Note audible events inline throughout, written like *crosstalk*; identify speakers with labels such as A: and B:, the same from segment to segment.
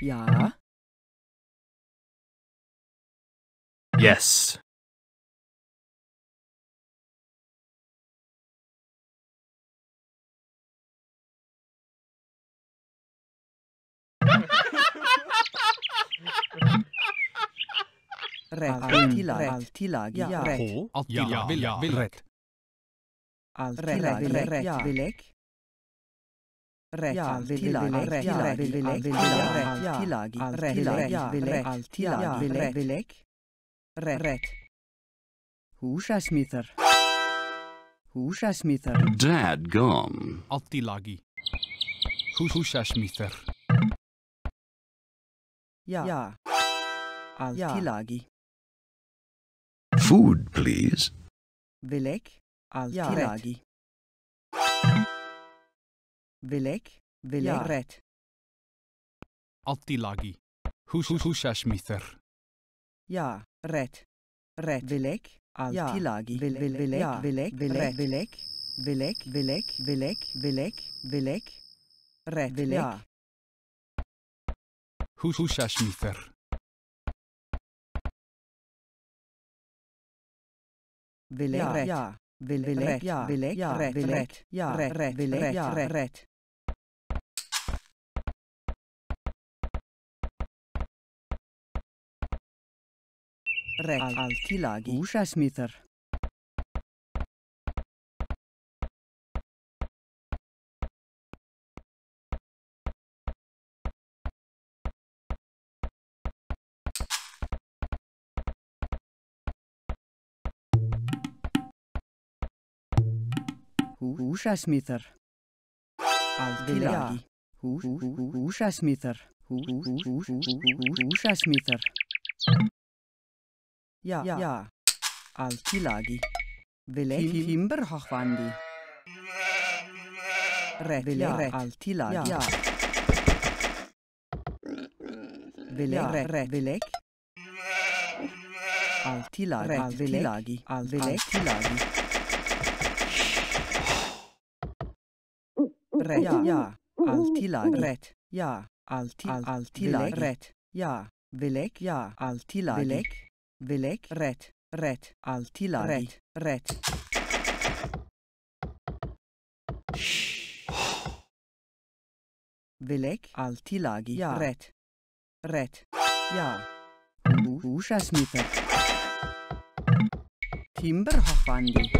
A: Ja.
B: Yes. Rätt.
A: Alltid lag. Alltid lag. Ja. Rätt.
C: Alltid lag. Ja. Vill. Rätt. Alltid
A: lag. Rätt. Rätt. Rätt. Rätt. Húsasmíðar Húsasmíðar
D: Dad gum
C: Altilagi
A: Ja. Já Altilagi
D: Food please
A: Vilek Altilagi Vilek, Vileret.
C: Altilagi. Hushashmither. Ja, ret. Ret.
A: Vilek, Altilagi. Vilek, Vilek, Vilek, Vilek. Vilek, Vilek, Vilek, Vilek, Vilek. Ret. Vilek.
C: Hushashmither.
A: Vilek, ja. Vilek, ja. Vilek, ja. Vilek, ret. Vilek, ja. Ret. Vilek, ja. Ret. Realtilagi užasmiter. Húsasmítar Aldilagi Húsasmítar Húsasmítar Ja. Ja. Altilagi. Vilek. Timberhochwandi. Ret. Vilek. Altilagi. Ja. Vilek. Ret. Ret. Vilek. Altilagi. Altilagi. Altilagi. Ret. Ja. Ja. Altilagi. Ret. Ja. Alti. Altilagi. Ret. Ja. Vilek. Ja. Altilagi. Vilek. Veleg red red altila red red. *sighs* Veleg altilagi ja red red ja. Usha Smithet. Timber hochbandi.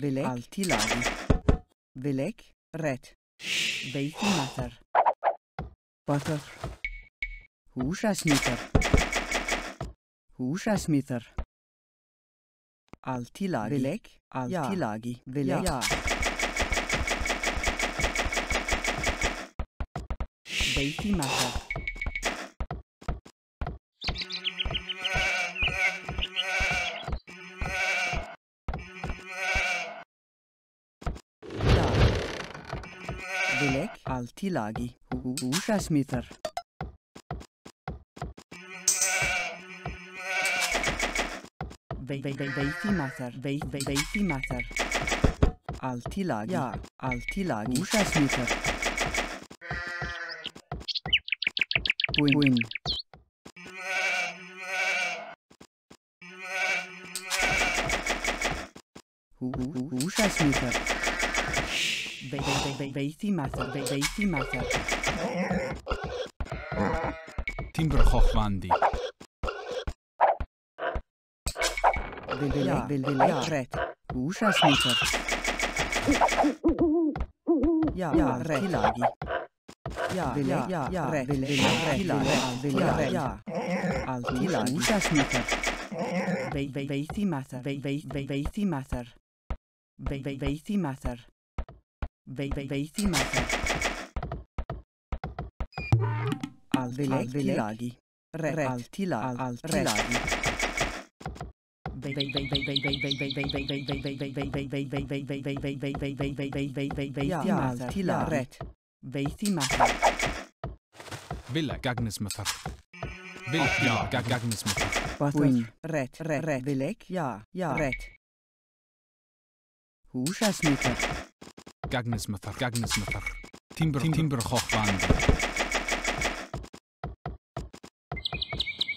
A: Veleg altilagi. Veleg red. Baking matter. Butter. Usha Smithet. Húsasmíðar Allt í lagi Vileg Allt í lagi Vileg Já Beiti maður Vileg Allt í lagi Húsasmíðar Vei vei vei vei fi maser. Vei vei vei fi maser. Altilagi. Ja, altilagi. Uschasmitter. Buim. Buim. Uschasmitter. Vei vei vei vei vei fi maser. Vei vei fi maser.
C: Timber hochwandi.
A: Bedelek, bedelek, red. Užasnica. Ja, ja, red, kilagi. Ja, ja, ja, ja, red, bedelek, kilagi. Ja, red, ja. Altila, užasnica. Vejti mater, vejti mater. Vejti mater. Vejti mater. Al beleg, kilagi. Re, al, tila, al, tilagi.
C: Villa Gagnes Mutter. Villa ja. Gagnes Mutter.
A: Bottom. Rätt, rätt, rätt. Vilek, ja, ja, rätt. Husas Mutter.
C: Gagnes Mutter, Gagnes Mutter. Timber, Timber, Hochband.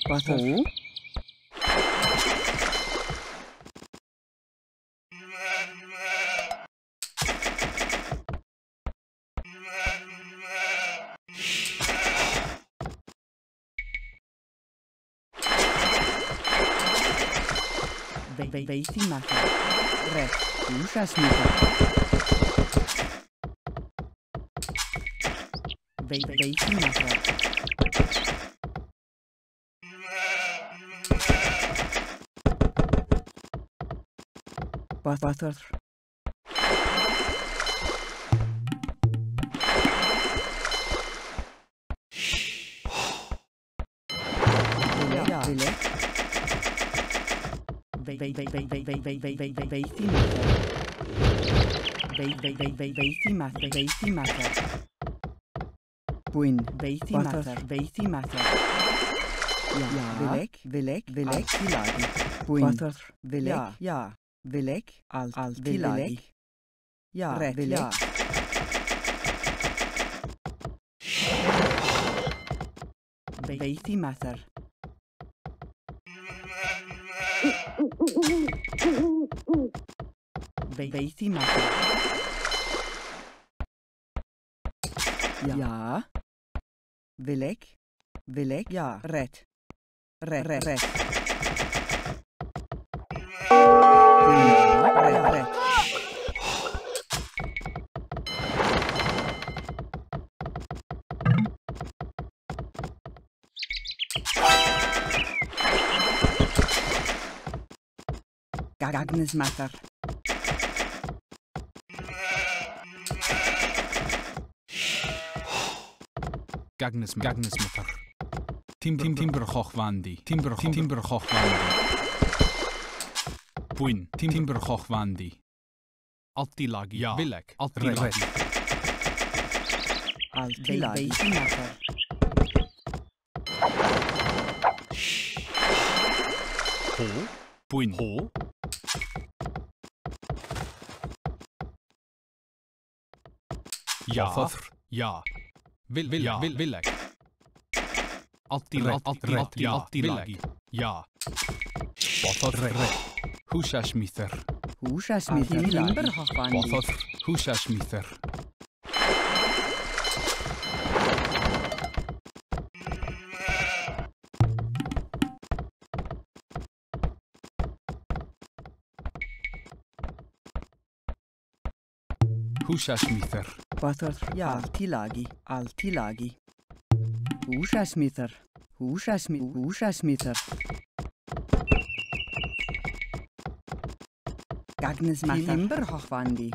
A: Bottom. veis imagen. Red, usas Veis imagen. Pozor. Beithi matter. Bwyn. Beithi matter. Beithi matter. Ja. Vilek. Vilek. Vilek. Tilagi. Bwyn. Water. Vilek. Ja. ja. Vilek. Alt. Alt. Tilagi. Ja. Rek. Vilek. Ja. Beithi matter. Veis imagen. Ja. Wil ik? Wil ik? Ja. Red. Red, red, red. Ja, red, red. Gagnes
C: Gagnes Methar. Timber Timber Hochwandi. Timber Timber Hochwandi. Puin. Timber Hochwandi. Altilagi. Ja. Villek. Altilagi.
A: Altilagi. Veisimättä.
C: Ho. Puin. Ho. Já, já, vil, vil, já. vil, vil ekki. Allt í lagi, allt í lagi, allt í lagi, já. Bothar, rey, húsasmýþur.
A: Húsasmýþur í lagi. Bothar,
C: húsasmýþur. Húsasmýþur.
A: Húsasmiður, jaltilagi, altilagi. Húsasmiður, húsasmiður, húsasmiður. Gagnismaður, timberhochvandi.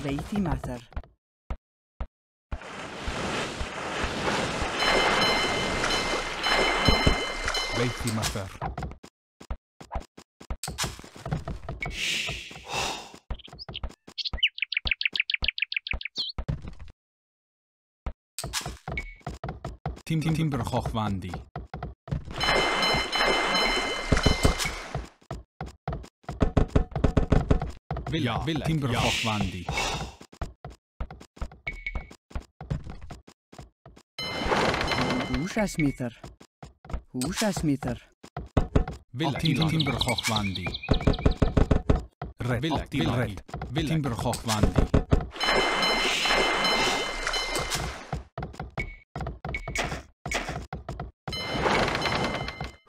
A: Zeytimaður.
C: بيت مثار تیم تیم بر خواهواندی Villa, Villa, Timbro ja. Hochwandi.
A: Húsasmítar. Húsasmítar.
C: Villa, Timbro Hochwandi. Red, Villa, Villa, Timbro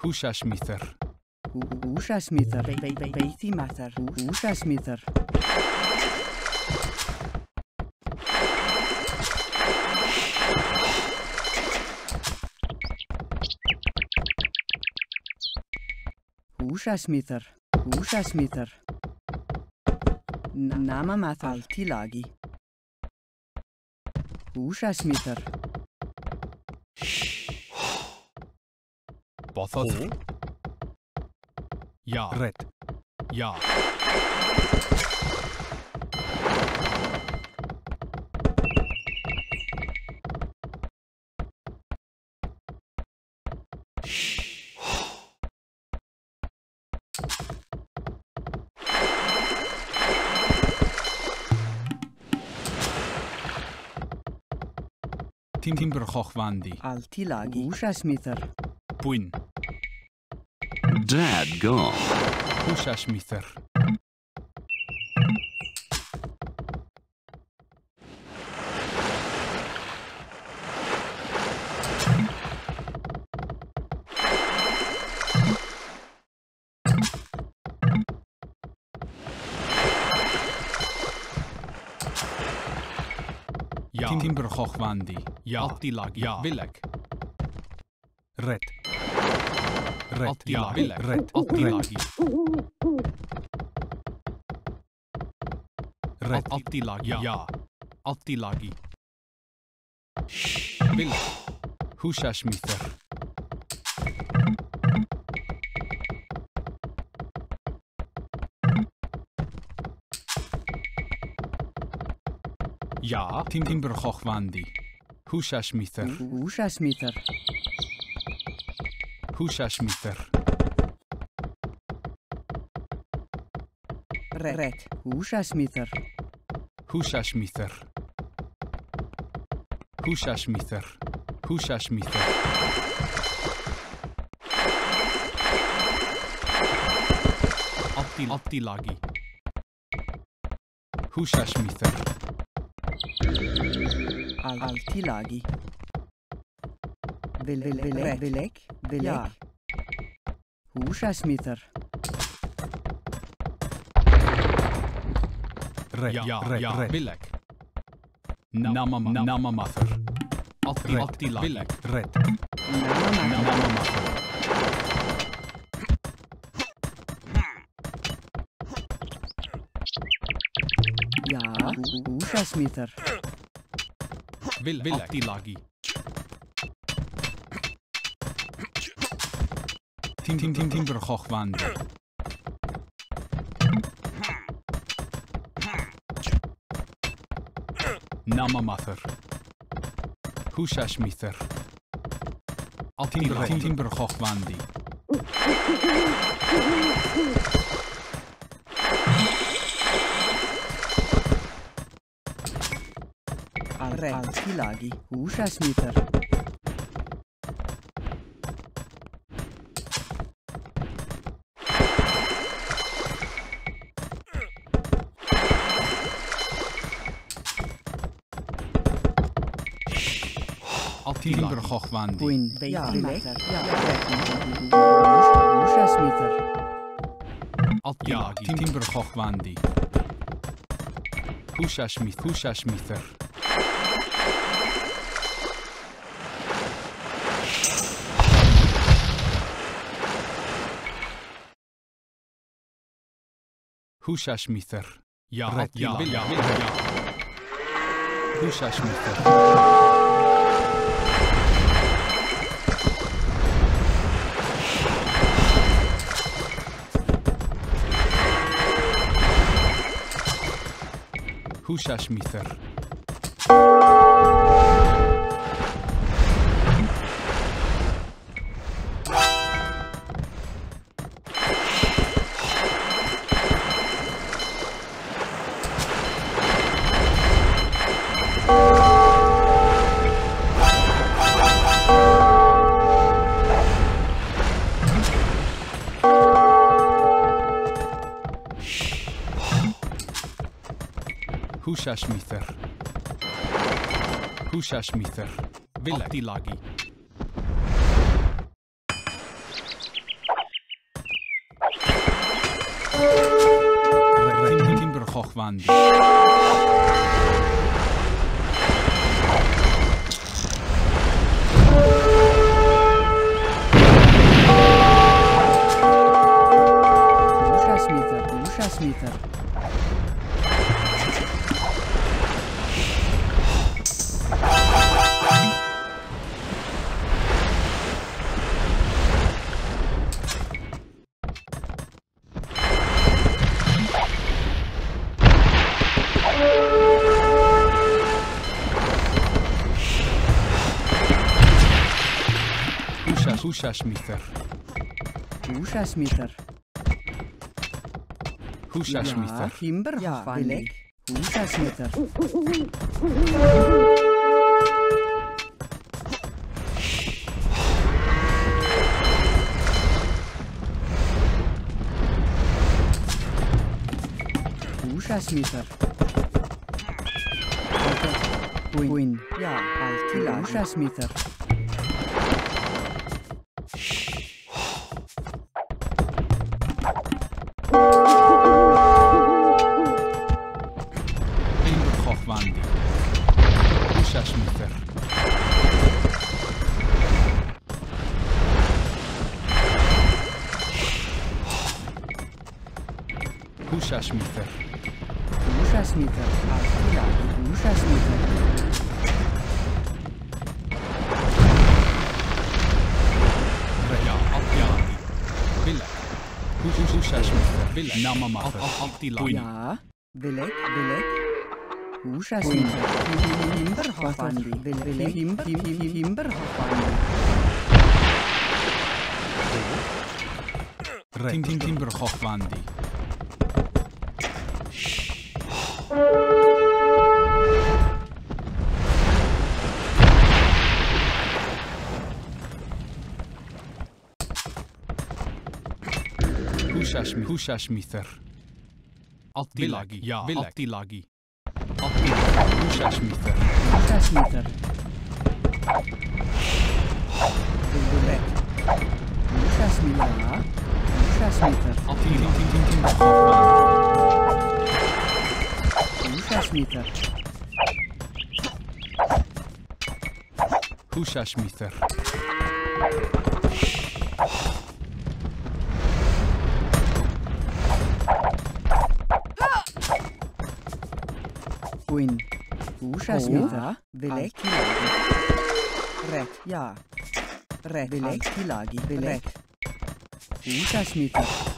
C: Ushas Mither.
A: Ushas Mither. Beiti Mather. Ushas Mither. Ushas Mither. Ushas Mither. Nama Mather. Tilagi. Ushas Mither.
C: Bothod? Oh. Ja. Red. Ja. Timber Hochwandi.
A: Altilagi. Ushasmither.
C: Buin.
D: Dad gone.
C: Húsasmíþar. Ja. Timberhochwandi. Ja. Attilag. Ja. Willek. Red red, Attila, Ville. Red, Attila, Red. Attila, ja. Attila. Ville. Húsasmýþar. Ja, Timbergochwandi. Húsasmýþar.
A: Húsasmýþar.
C: Húsás Méter.
A: Red. Húsás Méter.
C: Húsás Méter. Húsás Méter. Húsás Méter. Attil Attilagi. Húsás Méter.
A: Altilagi. Al Velek. Velek. Bilek. Ja. Húsasmítar. Re,
C: ja, re, ja, re. Bilek. Namama, namama, mathur. Atti, red, atti, la. Bilek, red.
A: Namama, namama,
C: mathur.
A: Ja, húsasmítar.
C: Vil, vil, atti, lagi. timbro, timbro, timbro, Jochwand. Nama Mather. Hushash Mither. Al timbro, timbro, Jochwandi.
A: Al, al, hilagi, Hushash Mither.
C: Altilimbra Gochwandi. Queen,
A: Beitimek. Ja. Smither.
C: Altilagi Timbra Gochwandi. Husha Smith, Husha Smither. Husha Smither. Ja, ja, ja, ja. Husha Ja. هوشش میسر Kushashmiter. Kushashmiter. Vilti lagi. de Hochwandi. Hushashmither.
A: Hushashmither.
C: Hushashmither. Ja,
A: Timber, ja, Belek. Hushashmither. Hushashmither. Queen. Ja, Alkila. Hushashmither.
C: مش مفر هوشاش مفر
A: هوشاش مفر هوشاش مفر
C: Kushasmus, Villa, Namama, Attila, Queen.
A: Ja, Billet, Billet.
C: Timberhochwandi. Húsás, húsás, mithar. Allt í lagi, já, allt í lagi. Taschenmieter.
A: Taschenmieter. Go meter.
C: Taschenmieter, meter.
A: Queen. Queen. Ushasmiter. Bilek. Rek. Ja. Rek. Tilagi. Bilek. Ushasmiter. Himber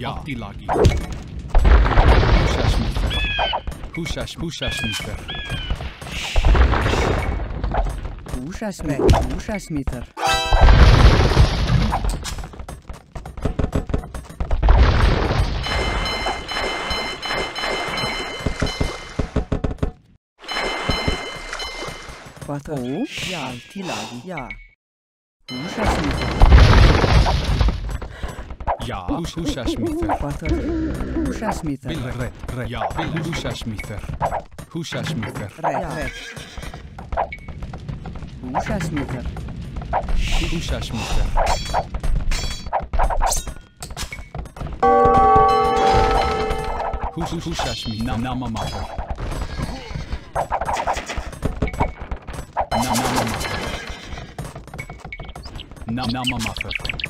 C: Yakti lagi. Húsasmúfer. Húsas, húsasmúfer.
A: Húsasmúfer. yeah. Who's that?
C: Já, húsasmíður
A: Húsasmíður Bilrið,
C: reið, já, húsasmíður Húsasmíður Reið,
A: reið Húsasmíður
C: Húsasmíður Húsasmíður Namamaður Namamaður Namamaður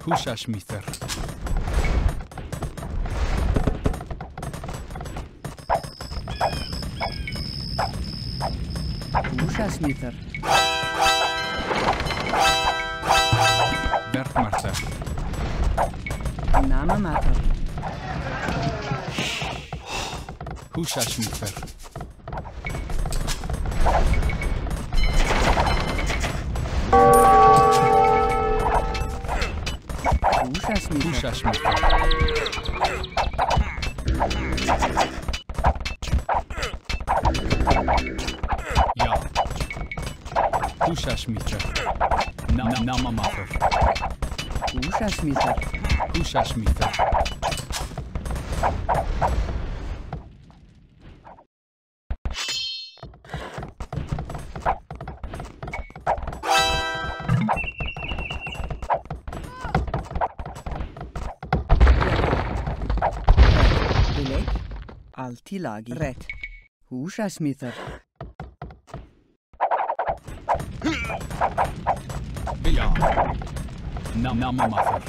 C: پوشش میتر.
A: پوشش میتر.
C: برق مرتر
A: نامه مرتر
C: پوشش میتر. Shush me. Ja. Kuszaśmicze. Na, na mamafer.
A: Kuszaśmicze.
C: Kuszaśmicze.
A: alltid laget rett. Hús er smither.
C: Ja. Nam-nam-maffer.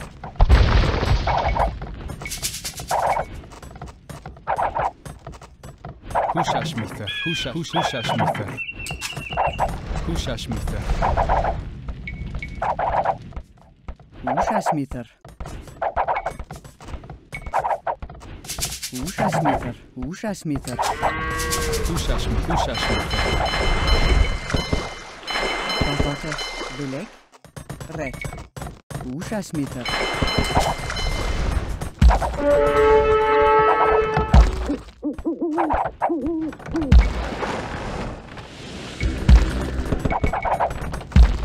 C: Hús er smither. Hús er smither. Hús er smither.
A: Hús er smither. Hoesasmitter. Hoesasmitter.
C: Hoesasmitter.
A: Hoesasmitter. Belek. Recht. Hoesasmitter.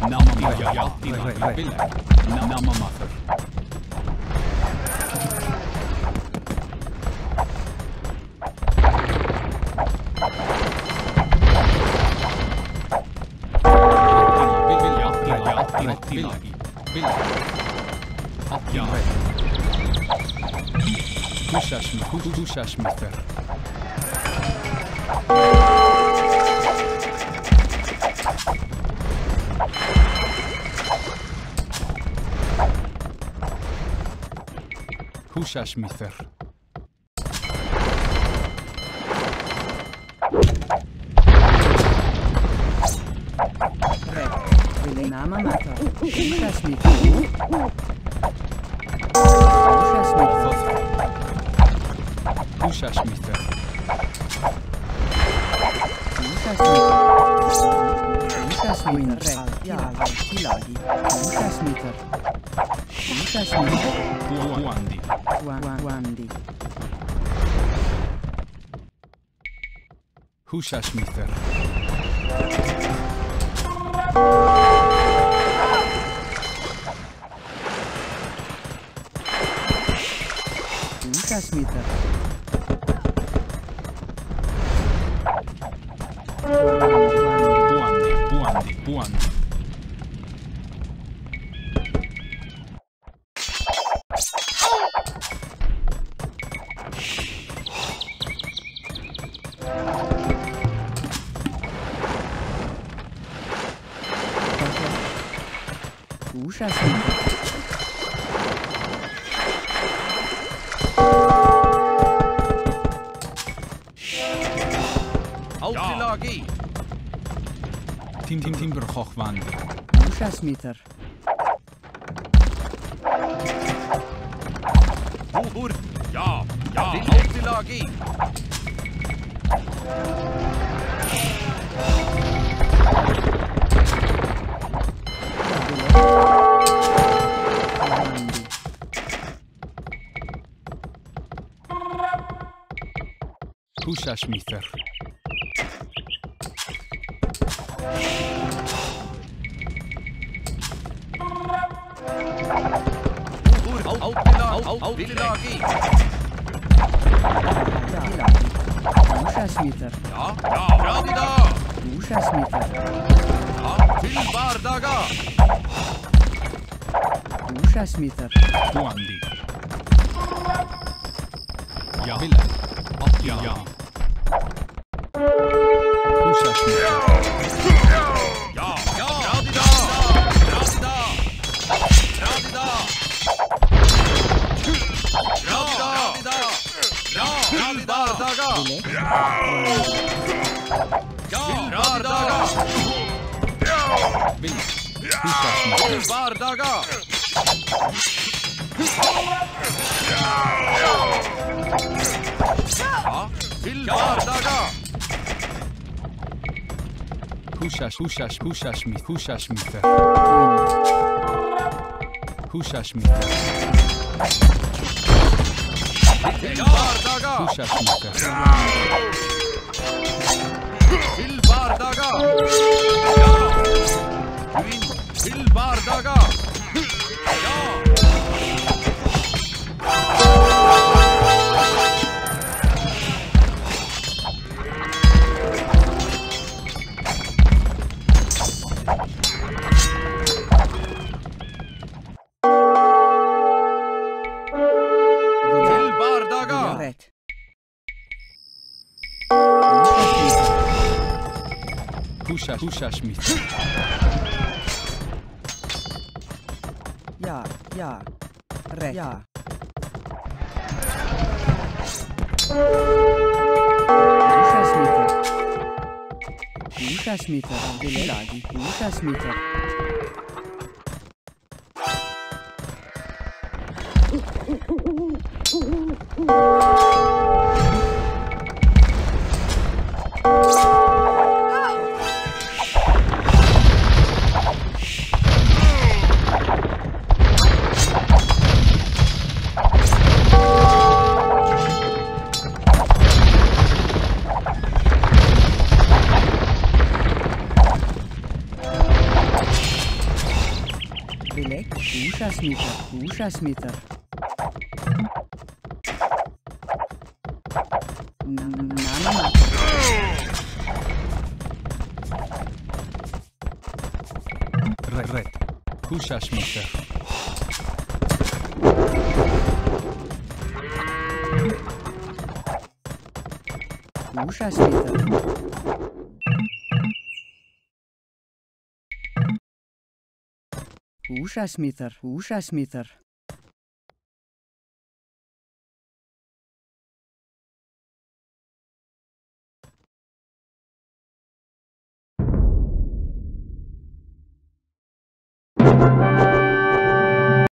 C: Namma, ja, ja, ja, ja, ja, ja, ja, ja, ja, ja, ja, Bila. Bila. Atla. Puxas me, puxas me ferro. Puxas me ferro.
A: Bilek. Nama Mata. Hushashmiter.
C: Hushashmiter.
A: Hushashmiter. Hushashmiter. Ret. Ja. Altilagi. Hushashmiter. Hushashmiter.
C: Buandi.
A: Wandi.
C: Hushashmiter.
A: transmita.
C: Buande, buande.
A: Puxa, gente.
C: Timberhochwand.
A: Gasometer.
E: Boer, ja, ja, op de lag in. Villagi.
A: Da, Dušasmiter.
E: Ja, ja, bravi da.
A: Dušasmiter.
E: Ja, til bardaga.
A: Dušasmiter.
C: Tuandi. Ja, Ville. Ja. ja. Dušasmiter.
E: vardaga!
C: Vinst.
E: Vardaga! Ja, till vardaga!
C: Pushash, pushash, pushash mi, pushash mi. Pushash mi. सुशासनाकर
E: Silbardaga! Ja! Min Silbardaga! Ja! Silbardaga!
A: Rätt.
C: Pusha Pusha Schmitter.
A: Ja, ja. Rätt. Ja. Pusha Smiter. Pusha Smiter. Vilek. Pusha Ужас, Митя, ужас, Митя. На-на-на-на.
C: Ред, ред. Кушаш, Митя.
A: Ужас, Митя. Húsasmíðar, húsasmíðar.